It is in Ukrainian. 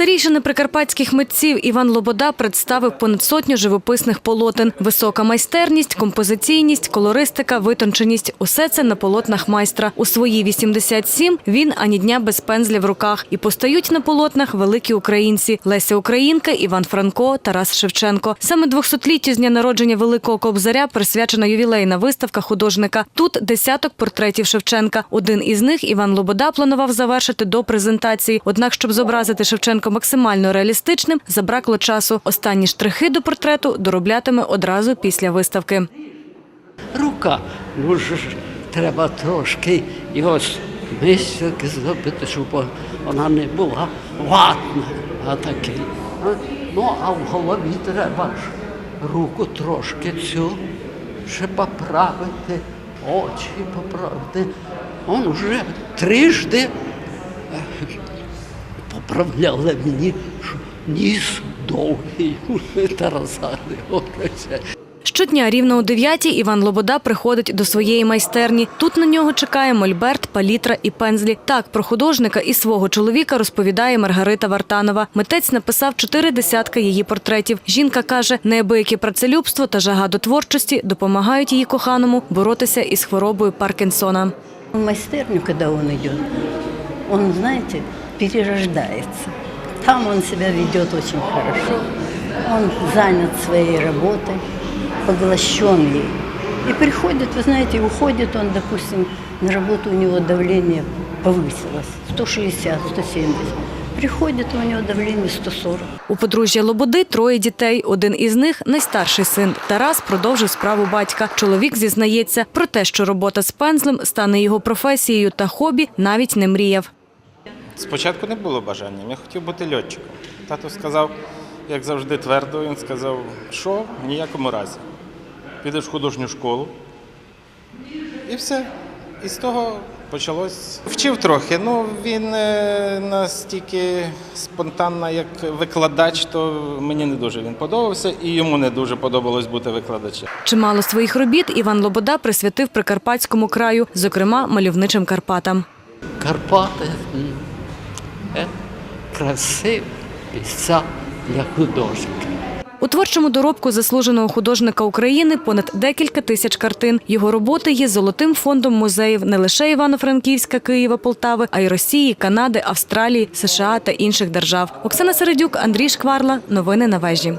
Старішини прикарпатських митців Іван Лобода представив понад сотню живописних полотен. Висока майстерність, композиційність, колористика, витонченість – усе це на полотнах майстра. У свої 87 він ані дня без пензля в руках. І постають на полотнах великі українці – Леся Українка, Іван Франко, Тарас Шевченко. Саме 200-літтю з дня народження Великого Кобзаря присвячена ювілейна виставка художника. Тут десяток портретів Шевченка. Один із них Іван Лобода планував завершити до презентації. Однак, щоб зобразити Шевченка максимально реалістичним, забракло часу. Останні штрихи до портрету дороблятиме одразу після виставки. рука. Ну ж треба трошки його мисок зробити, щоб вона не була ватна, а такий. А, Ну, а в голові треба ж руку трошки цю ще поправити, очі поправити. Он уже трижди е, мені, що ніс довгий, Тараса не. Щодня рівно о 9 Іван Лобода приходить до своєї майстерні. Тут на нього чекає мольберт, палітра і пензлі. Так про художника і свого чоловіка розповідає Маргарита Вартанова. Митець написав чотири десятка її портретів. Жінка каже, неабияке працелюбство та жага до творчості допомагають її коханому боротися із хворобою Паркінсона. В майстерню, когда он идет, он, знаете, перерождается. Там он себя ведет очень хорошо, он занят своей работой, поглощен ей. И приходит, вы знаете, уходит он, допустим, на работу у него давление повысилось, 160, 170. Приходит, у него давление 140. У подружжя Лободи троє дітей. Один із них найстарший син. Тарас продовжив справу батька. Чоловік зізнається про те, що робота з пензлем стане його професією та хобі, навіть не мріяв. Спочатку не було бажання, я хотів бути льотчиком. Тато сказав, як завжди, твердо, він сказав, що в ніякому разі. Підеш в художню школу. І все. І з того почалось. Вчив трохи. Ну, він е, настільки спонтанно, як викладач, то мені не дуже він подобався, і йому не дуже подобалось бути викладачем. Чимало своїх робіт Іван Лобода присвятив Прикарпатському краю, зокрема мальовничим Карпатам. Карпати красиві місця для художника. У творчому доробку заслуженого художника України понад декілька тисяч картин. Його роботи є золотим фондом музеїв не лише Івано-Франківська, Києва, Полтави, а й Росії, Канади, Австралії, США та інших держав. Оксана Середюк, Андрій Шкварла. Новини на вежі.